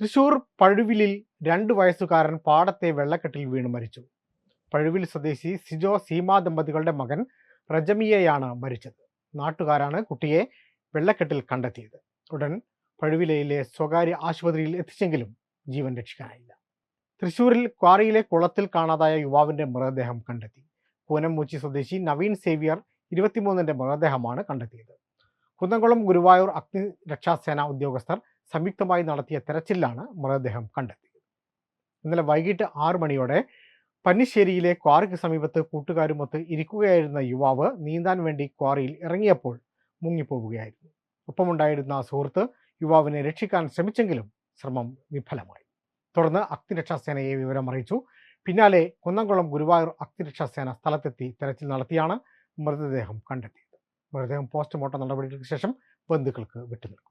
തൃശൂർ പഴുവിലിൽ രണ്ട് വയസ്സുകാരൻ പാടത്തെ വെള്ളക്കെട്ടിൽ വീണ് മരിച്ചു. പഴുവിൽ സ്വദേശി സിജോ സീമ ദമ്പതികളുടെ മകൻ റജമിയയാണ് മരിച്ചത്. നാട്ടുകാരാണ് കുട്ടിയെ വെള്ളക്കെട്ടിൽ കണ്ടെത്തിയത്. ഉടൻ പഴുവിലയിലെ സ്വകാര്യ ആശുപത്രിയിൽ എത്തിച്ചെങ്കിലും ജീവൻ രക്ഷിക്കാനായില്ല. തൃശൂരിൽ ക്വാറിയിലെ കുളത്തിൽ കാണാതായ യുവാവിന്റെ മൃതദേഹം കണ്ടെത്തി. പൂനംമൂച്ചി സ്വദേശി നവീൻ സേവ്യർ ഇരുപത്തിമൂന്നിന്റെ മൃതദേഹമാണ് കണ്ടെത്തിയത്. കുന്നംകുളം ഗുരുവായൂർ അഗ്നി രക്ഷാസേന ഉദ്യോഗസ്ഥർ സംയുക്തമായി നടത്തിയ തെരച്ചിലാണ് മൃതദേഹം കണ്ടെത്തിയത്. ഇന്നലെ വൈകിട്ട് ആറു മണിയോടെ പന്നിശ്ശേരിയിലെ ക്വാറിക്ക് സമീപത്ത് കൂട്ടുകാരുമൊത്ത് ഇരിക്കുകയായിരുന്ന യുവാവ് നീന്താൻ വേണ്ടി ക്വാറിയിൽ ഇറങ്ങിയപ്പോൾ മുങ്ങിപ്പോവുകയായിരുന്നു. ഒപ്പമുണ്ടായിരുന്ന സുഹൃത്ത് യുവാവിനെ രക്ഷിക്കാൻ ശ്രമിച്ചെങ്കിലും ശ്രമം വിഫലമായി. തുടർന്ന് അഗ്നിരക്ഷാസേനയെ വിവരം അറിയിച്ചു പിന്നാലെ കുന്നംകുളം ഗുരുവായൂർ അഗ്നിരക്ഷാസേന സ്ഥലത്തെത്തി തെരച്ചിൽ നടത്തിയാണ് മൃതദേഹം കണ്ടെത്തിയത്. മൃതദേഹം പോസ്റ്റ്മോർട്ടം നടപടികൾക്ക് ശേഷം ബന്ധുക്കൾക്ക് വിട്ടുനൽകും